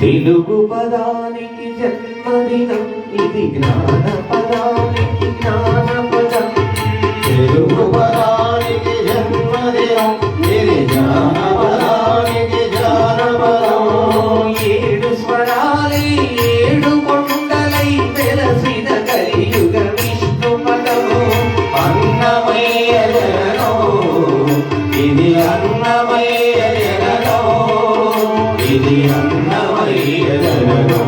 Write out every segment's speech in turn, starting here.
తెలుగు పదానికి జన్మదినం ఇది జ్ఞాన పదా ఇది అన్నమయ్య జగనో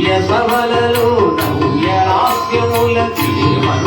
నవ్య సవలలో నవ్య రాస్యముల తిరుమల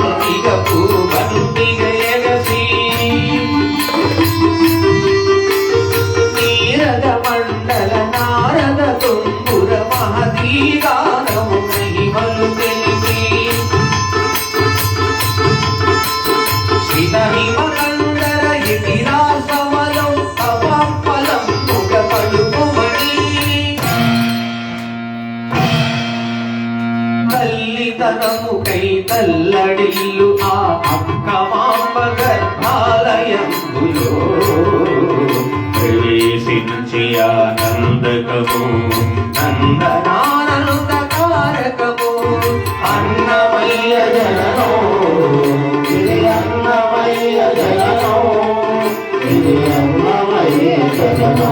తనము కై తల్లడిల్లు ఆ అక్క మాంబ గర్భాలయందులో ప్రవేశించి ఆనందకము నందనానంద కారకము అన్నమయ్య జనో అన్నమయ్య జనో అన్నమయ్య జనో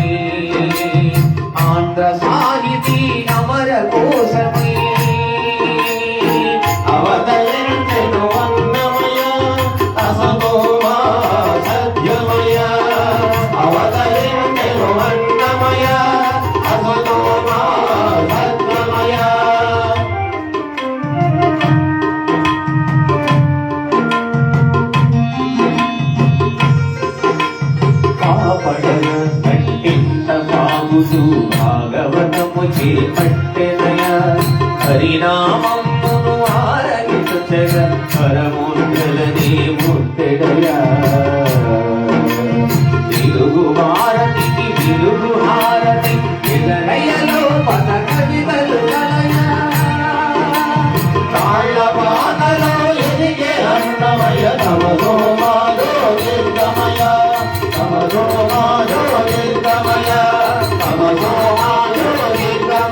భాగవతము చేపట్టెనయ? హరినామం